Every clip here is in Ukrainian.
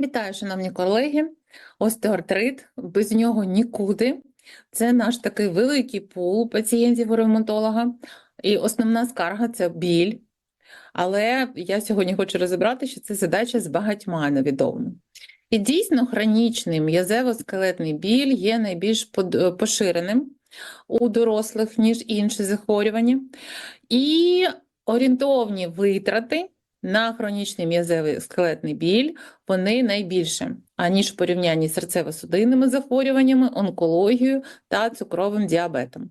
Вітаю, шановні колеги. Остеоартрит, без нього нікуди. Це наш такий великий пул пацієнтів у ревматолога. І основна скарга це біль. Але я сьогодні хочу розібрати, що це задача з багатьма невідомими. І дійсно, хронічний м'язево-скелетний біль є найбільш е, поширеним у дорослих, ніж інші захворювання. І орієнтовні витрати на хронічний м'язевий скелетний біль вони найбільше, аніж в порівнянні з серцево-судинними захворюваннями, онкологією та цукровим діабетом.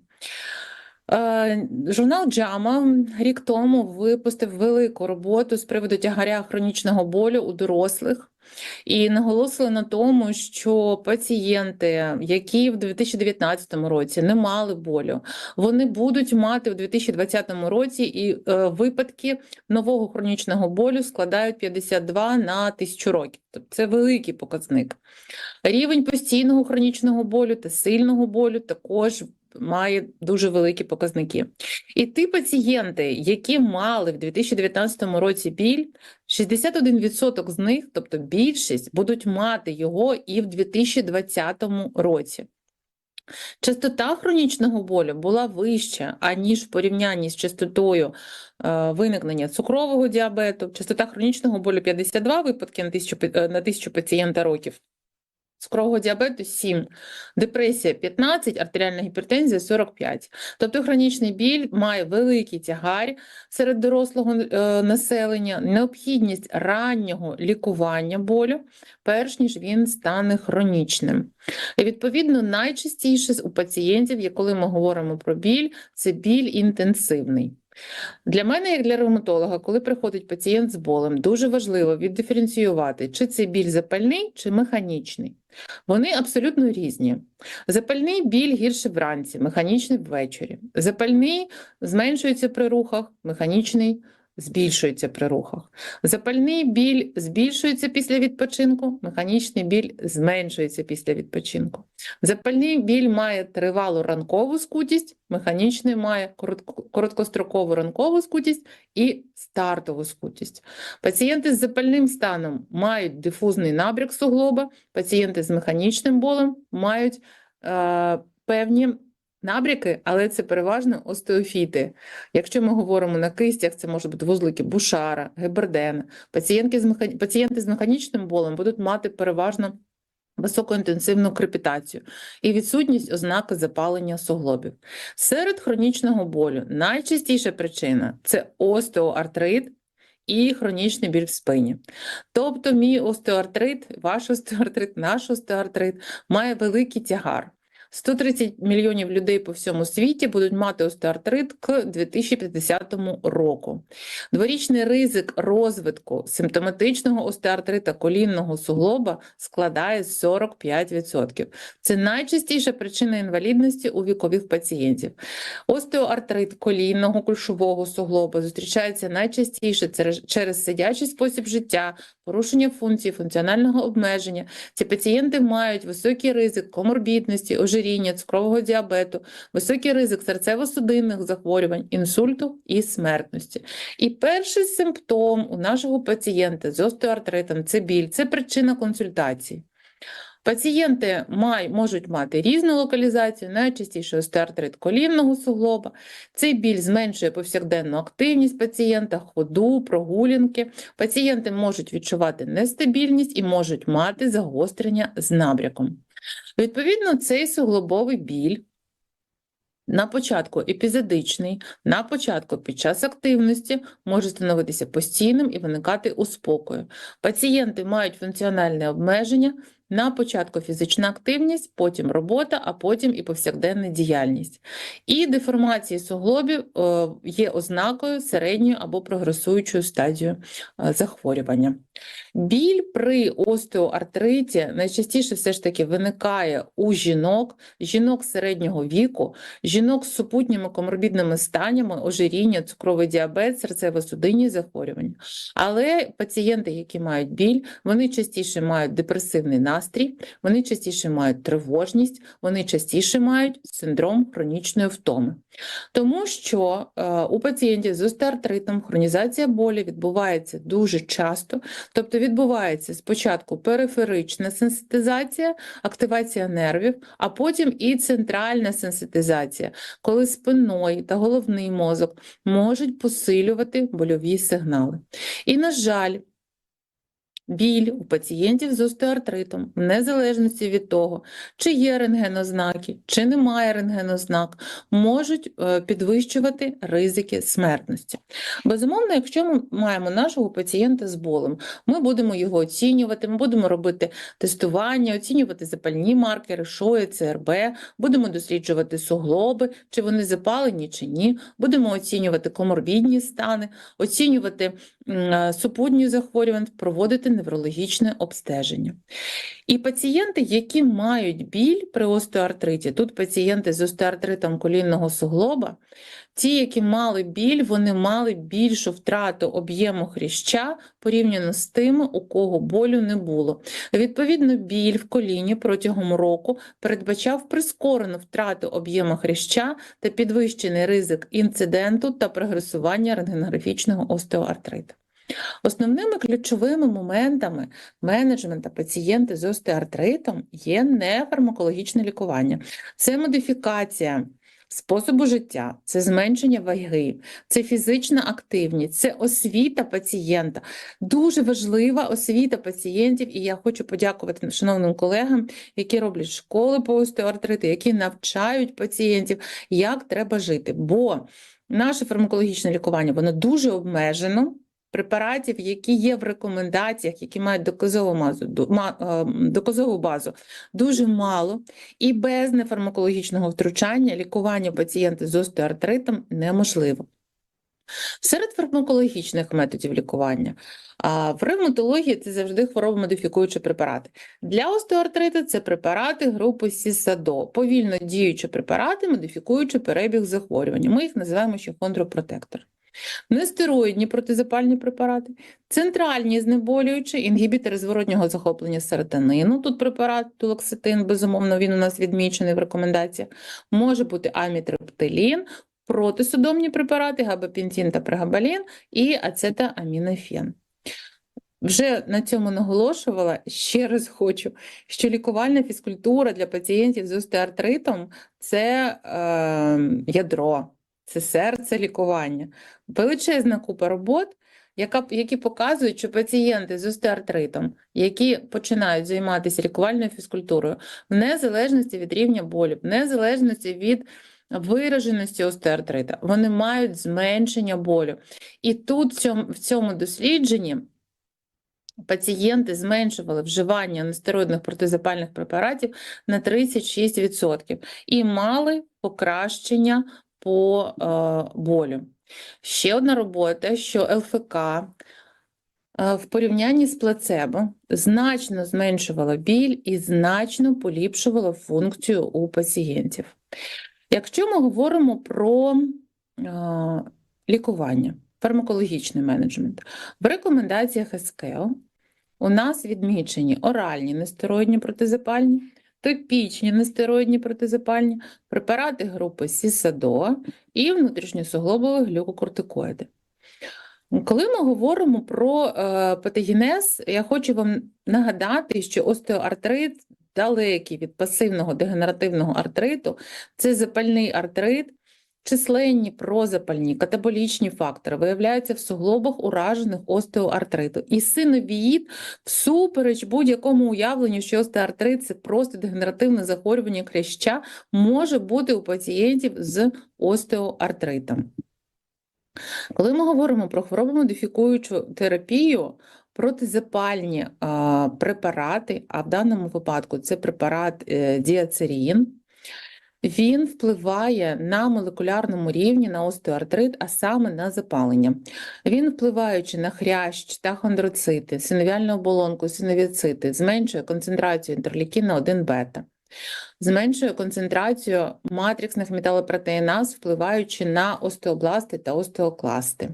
Е, Журнал JAMA рік тому випустив велику роботу з приводу тягаря хронічного болю у дорослих і наголосили на тому, що пацієнти, які в 2019 році не мали болю, вони будуть мати в 2020 році і е, випадки нового хронічного болю складають 52 на тисячу років. Тобто це великий показник. Рівень постійного хронічного болю та сильного болю також має дуже великі показники. І ті пацієнти, які мали в 2019 році біль, 61% з них, тобто більшість, будуть мати його і в 2020 році. Частота хронічного болю була вища, аніж в порівнянні з частотою е, виникнення цукрового діабету. Частота хронічного болю 52 випадки на тисячу, на тисячу пацієнта років. Цукрового діабету 7, депресія 15, артеріальна гіпертензія 45. Тобто хронічний біль має великий тягар серед дорослого е, населення, необхідність раннього лікування болю, перш ніж він стане хронічним. І відповідно найчастіше у пацієнтів, коли ми говоримо про біль, це біль інтенсивний. Для мене, як для ревматолога, коли приходить пацієнт з болем, дуже важливо віддиференціювати, чи це біль запальний, чи механічний. Вони абсолютно різні. Запальний біль гірше вранці, механічний ввечері. Запальний зменшується при рухах, механічний збільшується при рухах. Запальний біль збільшується після відпочинку, механічний біль зменшується після відпочинку. Запальний біль має тривалу ранкову скутість, механічний має короткострокову ранкову скутість і стартову скутість. Пацієнти з запальним станом мають дифузний набряк суглоба, пацієнти з механічним болем мають е, певні набряки, але це переважно остеофіти. Якщо ми говоримо на кистях, це можуть бути вузлики Бушара, Гебердена. Пацієнтки з меха... Пацієнти з механічним болем будуть мати переважно високоінтенсивну крепітацію і відсутність ознаки запалення суглобів. Серед хронічного болю найчастіша причина це остеоартрит і хронічний біль в спині. Тобто мій остеоартрит, ваш остеоартрит, наш остеоартрит має великий тягар. 130 мільйонів людей по всьому світі будуть мати остеоартрит к 2050 року. Дворічний ризик розвитку симптоматичного остеоартрита колінного суглоба складає 45%. Це найчастіша причина інвалідності у вікових пацієнтів. Остеоартрит колінного кульшового суглоба зустрічається найчастіше через- сидячий спосіб життя, порушення функцій, функціонального обмеження. Ці пацієнти мають високий ризик коморбідності, ожиріння, цукрового діабету, високий ризик серцево-судинних захворювань, інсульту і смертності. І перший симптом у нашого пацієнта з остеоартритом це біль, це причина консультації. Пацієнти май, можуть мати різну локалізацію, найчастіше остеоартрит колінного суглоба. Цей біль зменшує повсякденну активність пацієнта, ходу, прогулянки. Пацієнти можуть відчувати нестабільність і можуть мати загострення з набряком. Відповідно, цей суглобовий біль на початку епізодичний, на початку під час активності може становитися постійним і виникати у спокою. Пацієнти мають функціональне обмеження, на початку фізична активність, потім робота, а потім і повсякденна діяльність. І деформації суглобів е, є ознакою середньої або прогресуючої стадією е, захворювання. Біль при остеоартриті найчастіше все ж таки виникає у жінок, жінок середнього віку, жінок з супутніми коморбідними станями, ожиріння, цукровий діабет, серцево-судинні захворювання. Але пацієнти, які мають біль, вони частіше мають депресивний настрій, вони частіше мають тривожність, вони частіше мають синдром хронічної втоми. Тому що е, у пацієнтів з остеоартритом хронізація болі відбувається дуже часто, Тобто відбувається спочатку периферична сенситизація, активація нервів, а потім і центральна сенситизація, коли спинний та головний мозок можуть посилювати больові сигнали. І, на жаль, біль у пацієнтів з остеоартритом, в незалежності від того, чи є рентгенознаки, чи немає рентгенознак, можуть е, підвищувати ризики смертності. Безумовно, якщо ми маємо нашого пацієнта з болем, ми будемо його оцінювати, ми будемо робити тестування, оцінювати запальні маркери, ШОЄ, ЦРБ, будемо досліджувати суглоби, чи вони запалені, чи ні, будемо оцінювати коморбідні стани, оцінювати м, захворювань супутні захворювання, проводити неврологічне обстеження. І пацієнти, які мають біль при остеоартриті, тут пацієнти з остеоартритом колінного суглоба, ті, які мали біль, вони мали більшу втрату об'єму хряща порівняно з тими, у кого болю не було. Відповідно, біль в коліні протягом року передбачав прискорену втрату об'єму хряща та підвищений ризик інциденту та прогресування рентгенографічного остеоартриту. Основними ключовими моментами менеджменту пацієнта з остеоартритом є нефармакологічне лікування, це модифікація способу життя, це зменшення ваги, це фізична активність, це освіта пацієнта. Дуже важлива освіта пацієнтів, і я хочу подякувати шановним колегам, які роблять школи по остеоартриту, які навчають пацієнтів, як треба жити. Бо наше фармакологічне лікування воно дуже обмежено. Препаратів, які є в рекомендаціях, які мають доказову базу, е, доказову базу, дуже мало, і без нефармакологічного втручання лікування пацієнта з остеоартритом неможливо. Серед фармакологічних методів лікування в ревматології це завжди хворобомодифікуючі препарати. Для остеоартриту це препарати групи СІСАДО, повільно діючі препарати, модифікуючи перебіг захворювання. Ми їх називаємо ще хондропротектор. Нестероїдні протизапальні препарати, центральні знеболюючі, інгібітори зворотнього захоплення серотонину. Тут препарат тулоксетин, безумовно, він у нас відмічений в рекомендаціях. Може бути амітриптилін, протисудомні препарати, габапентин та прегабалін і ацетоамінофен. Вже на цьому наголошувала, ще раз хочу, що лікувальна фізкультура для пацієнтів з остеоартритом – це е, ядро, це серце лікування. Величезна купа робот, яка, які показують, що пацієнти з остеоартритом, які починають займатися лікувальною фізкультурою, в незалежності від рівня болю, в незалежності від вираженості остеоартрита, вони мають зменшення болю. І тут в цьому, в цьому дослідженні пацієнти зменшували вживання нестероїдних протизапальних препаратів на 36% і мали покращення по е, болю. Ще одна робота, що ЛФК е, в порівнянні з плацебо значно зменшувала біль і значно поліпшувала функцію у пацієнтів. Якщо ми говоримо про е, лікування, фармакологічний менеджмент, в рекомендаціях СКЕО у нас відмічені оральні нестероїдні протизапальні, топічні нестероїдні протизапальні, препарати групи СІСАДО і внутрішньосуглобові глюкокортикоїди. Коли ми говоримо про е, патогенез, я хочу вам нагадати, що остеоартрит далекий від пасивного дегенеративного артриту, це запальний артрит, численні прозапальні катаболічні фактори виявляються в суглобах уражених остеоартриту. І синовіїд, всупереч будь-якому уявленню, що остеоартрит – це просто дегенеративне захворювання кліща, може бути у пацієнтів з остеоартритом. Коли ми говоримо про хворобомодифікуючу терапію, протизапальні а, препарати, а в даному випадку це препарат е, діацерін, він впливає на молекулярному рівні на остеоартрит, а саме на запалення. Він, впливаючи на хрящ та хондроцити, синовіальну оболонку, синовіцити, зменшує концентрацію інтерлікіна 1 бета. Зменшує концентрацію матриксних металопротеїназ, впливаючи на остеобласти та остеокласти.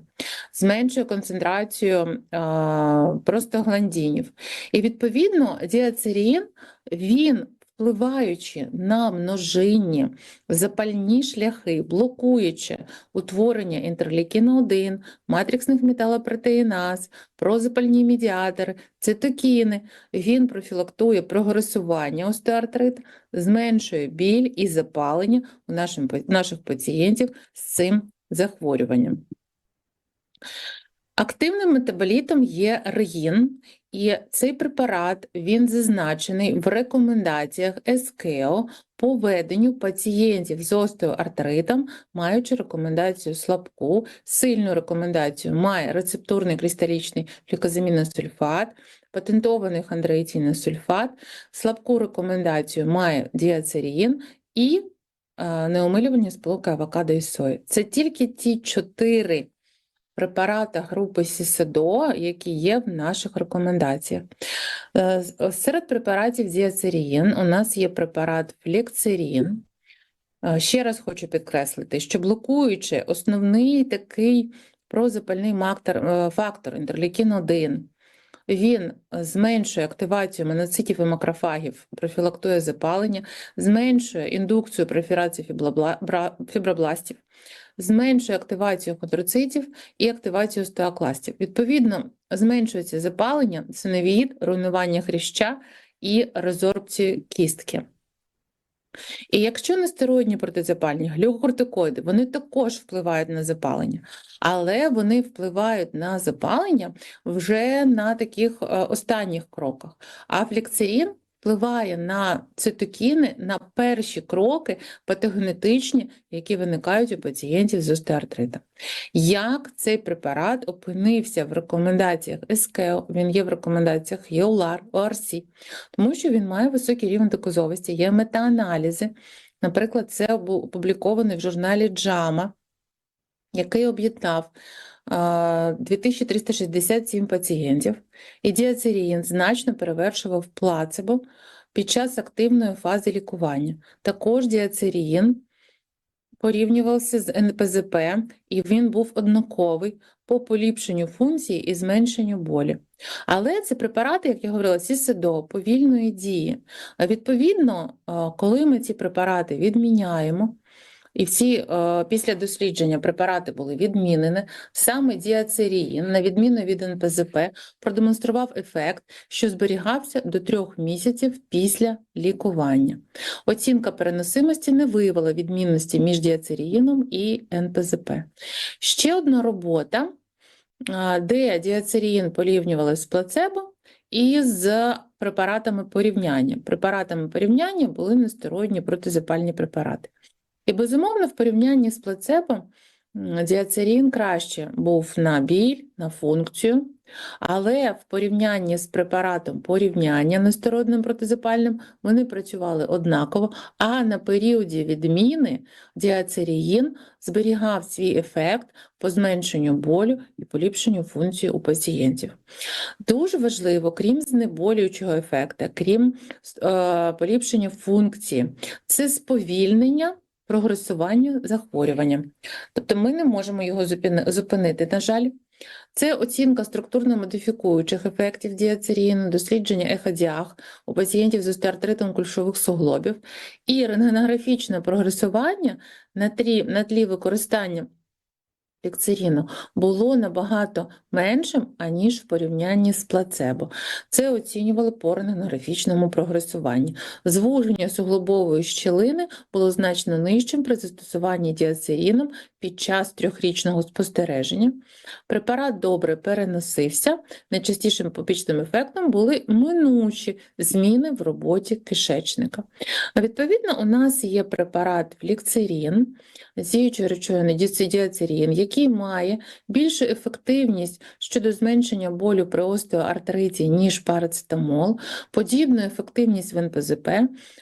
Зменшує концентрацію а, простагландинів. І відповідно діацерін він впливаючи на множинні, запальні шляхи, блокуючи утворення інтерлікіну 1, матриксних металопротеїназ, прозапальні медіатори, цитокіни, він профілактує прогресування остеоартриту, зменшує біль і запалення у наших пацієнтів з цим захворюванням. Активним метаболітом є регін, і цей препарат він зазначений в рекомендаціях СКЕО по веденню пацієнтів з остеоартритом, маючи рекомендацію слабку, сильну рекомендацію має рецептурний кристалічний глюкозаміносульфат, патентований хондроїтіносульфат, слабку рекомендацію має діацерін і е, неомилювання сполуки авокадо і сої. Це тільки ті чотири препарата групи Сіседо, які є в наших рекомендаціях. Е, Серед препаратів діацерін у нас є препарат флексерін. Е, Ще раз хочу підкреслити, що блокуючи основний такий прозапальний е, фактор інтерлікін 1, він зменшує активацію моноцитів і макрофагів, профілактує запалення, зменшує індукцію бра- фібробластів, зменшує активацію хондроцитів і активацію остеокластів. Відповідно, зменшується запалення, синовіїд, руйнування хряща і резорбцію кістки. І якщо нестероїдні протизапальні глюкокортикоїди, вони також впливають на запалення, але вони впливають на запалення вже на таких е, останніх кроках. А флексерін впливає на цитокіни, на перші кроки патогенетичні, які виникають у пацієнтів з остеоартритом. Як цей препарат опинився в рекомендаціях СКЕО, він є в рекомендаціях ЄОЛАР, ОРС, тому що він має високий рівень доказовості, є метааналізи. Наприклад, це був опублікований в журналі JAMA, який об'єднав 2367 пацієнтів, і діацерін значно перевершував плацебо під час активної фази лікування. Також діацерін порівнювався з НПЗП, і він був однаковий по поліпшенню функції і зменшенню болі. Але це препарати, як я говорила, сісидо, повільної дії. Відповідно, коли ми ці препарати відміняємо, і всі е, після дослідження препарати були відмінені, саме діацерін, на відміну від НПЗП, продемонстрував ефект, що зберігався до трьох місяців після лікування. Оцінка переносимості не виявила відмінності між діацеріном і НПЗП. Ще одна робота, а, де діацерін порівнювали з плацебо і з препаратами порівняння. Препаратами порівняння були нестероїдні протизапальні препарати. І, безумовно, в порівнянні з плацебо м, діацерін краще був на біль, на функцію, але в порівнянні з препаратом порівняння нестероїдним протизапальним вони працювали однаково, а на періоді відміни діацерін зберігав свій ефект по зменшенню болю і поліпшенню функції у пацієнтів. Дуже важливо, крім знеболюючого ефекту, крім е, поліпшення функції, це сповільнення прогресування захворювання. Тобто ми не можемо його зупинити, на жаль. Це оцінка структурно модифікуючих ефектів діацеріну, дослідження еходіаг у пацієнтів з остеоартритом кульшових суглобів і рентгенографічне прогресування на тлі, на тлі використання лікцеріну було набагато меншим, аніж в порівнянні з плацебо. Це оцінювали по рентгенографічному прогресуванні. Звуження суглобової щілини було значно нижчим при застосуванні діацеріном під час трьохрічного спостереження. Препарат добре переносився. Найчастішим побічним ефектом були минучі зміни в роботі кишечника. Відповідно, у нас є препарат флікцерін, діючої речовини діацерін, який має більшу ефективність щодо зменшення болю при остеоартриті, ніж парацетамол, подібну ефективність в НПЗП,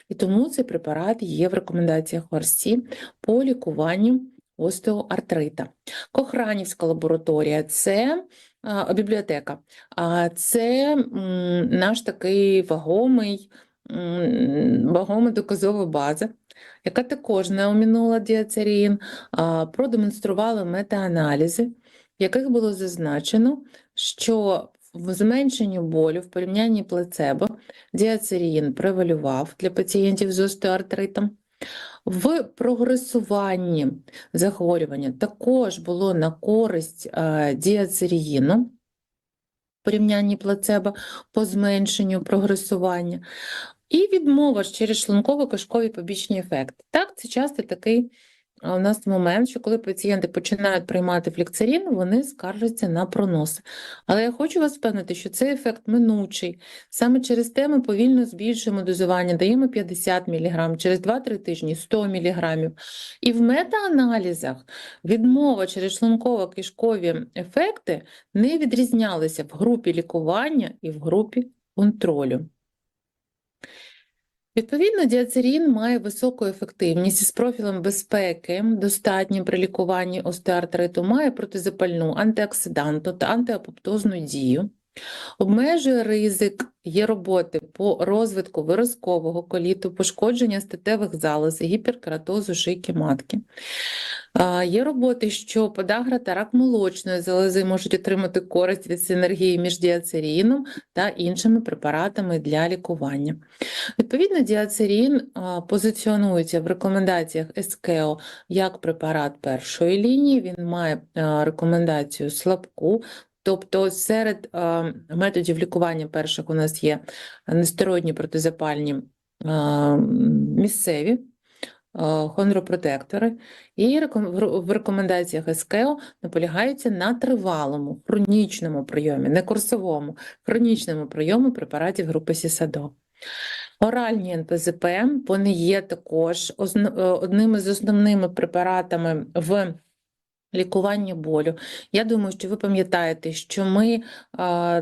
і тому цей препарат є в рекомендаціях ОРСі по лікуванню остеоартрита. Кохранівська лабораторія це бібліотека, а це наш такий вагомий, вагома доказова база, яка також не омінула діацерін, продемонструвала метааналізи, в яких було зазначено, що в зменшенні болю в порівнянні плацебо діацерін превалював для пацієнтів з остеоартритом. В прогресуванні захворювання також було на користь діацеріїну в порівнянні плацебо по зменшенню прогресування. І відмова через шлунково-кишкові побічні ефекти. Так, це часто такий у нас момент, що коли пацієнти починають приймати фліксерін, вони скаржаться на проноси. Але я хочу вас впевнити, що цей ефект минучий. Саме через те ми повільно збільшуємо дозування, даємо 50 мг, через 2-3 тижні 100 мг. І в метааналізах відмова через шлунково-кишкові ефекти не відрізнялися в групі лікування і в групі контролю. Відповідно, діацерін має високу ефективність з профілем безпеки, достатнім при лікуванні остеоартриту, має протизапальну, антиоксидантну та антиапоптозну дію, обмежує ризик є роботи по розвитку виразкового коліту, пошкодження статевих залоз, гіперкератозу шийки матки. Є роботи, що подагра та рак молочної залози можуть отримати користь від синергії між діацеріном та іншими препаратами для лікування. Відповідно, діацерін позиціонується в рекомендаціях СКЕО як препарат першої лінії, він має рекомендацію слабку, тобто серед методів лікування перших у нас є нестероїдні протизапальні місцеві а, хондропротектори, і в рекомендаціях СКЕО наполягаються на тривалому, хронічному прийомі, не курсовому, хронічному прийому препаратів групи СІСАДО. Оральні НПЗП, вони є також озн- е, одними з основними препаратами в лікуванні болю. Я думаю, що ви пам'ятаєте, що ми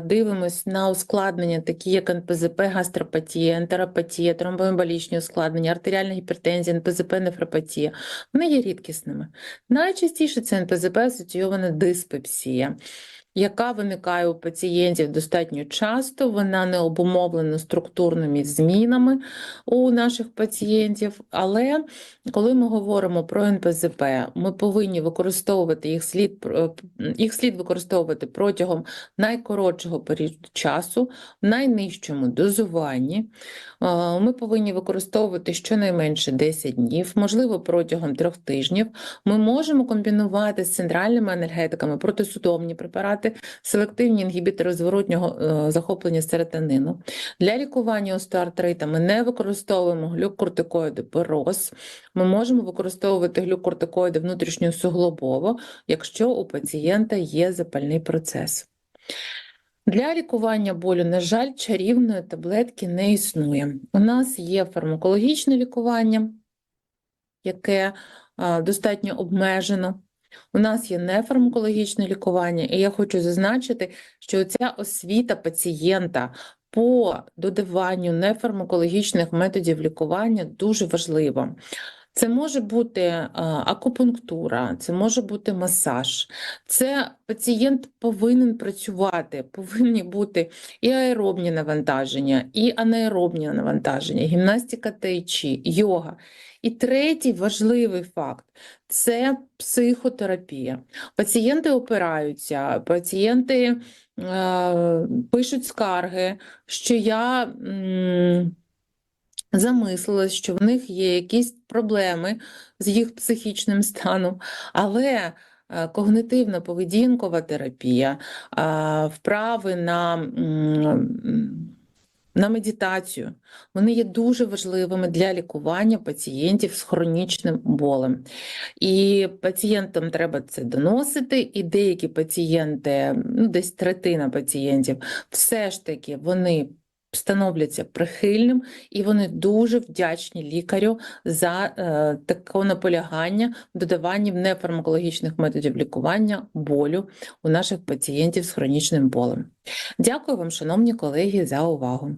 дивимось на ускладнення, такі як НПЗП, гастропатія, ентеропатія, тромбоемболічні ускладнення, артеріальна гіпертензія, НПЗП, нефропатія. Вони є рідкісними. Найчастіше це НПЗП асоційована диспепсія яка виникає у пацієнтів достатньо часто, вона не обумовлена структурними змінами у наших пацієнтів. Але коли ми говоримо про НПЗП, ми повинні використовувати їх слід, е, їх слід використовувати протягом найкоротшого періоду часу, в найнижчому дозуванні. Е, Ми повинні використовувати щонайменше 10 днів, можливо, протягом трьох тижнів. Ми можемо комбінувати з центральними анальгетиками протисудомні препарати, селективні інгібітори зворотнього е, захоплення серотонину. Для лікування остеоартрита ми не використовуємо глюкортикоїди пероз. Ми можемо використовувати глюкортикоїди внутрішньосуглобово, якщо у пацієнта є запальний процес. Для лікування болю, на жаль, чарівної таблетки не існує. У нас є фармакологічне лікування, яке достатньо обмежено. У нас є нефармакологічне лікування, і я хочу зазначити, що ця освіта пацієнта по додаванню нефармакологічних методів лікування дуже важлива. Це може бути акупунктура, це може бути масаж. Це пацієнт повинен працювати, повинні бути і аеробні навантаження, і анаеробні навантаження, гімнастика тайчі, йога. І третій важливий факт це психотерапія. Пацієнти опираються, пацієнти е, пишуть скарги, що я. м, замислилась, що в них є якісь проблеми з їх психічним станом, але е, когнитивно-поведінкова терапія, вправи на, на медитацію, вони є дуже важливими для лікування пацієнтів з хронічним болем. І пацієнтам треба це доносити, і деякі пацієнти, ну десь третина пацієнтів, все ж таки вони становляться прихильним, і вони дуже вдячні лікарю за е, таке наполягання в додаванні нефармакологічних методів лікування болю у наших пацієнтів з хронічним болем. Дякую вам, шановні колеги, за увагу.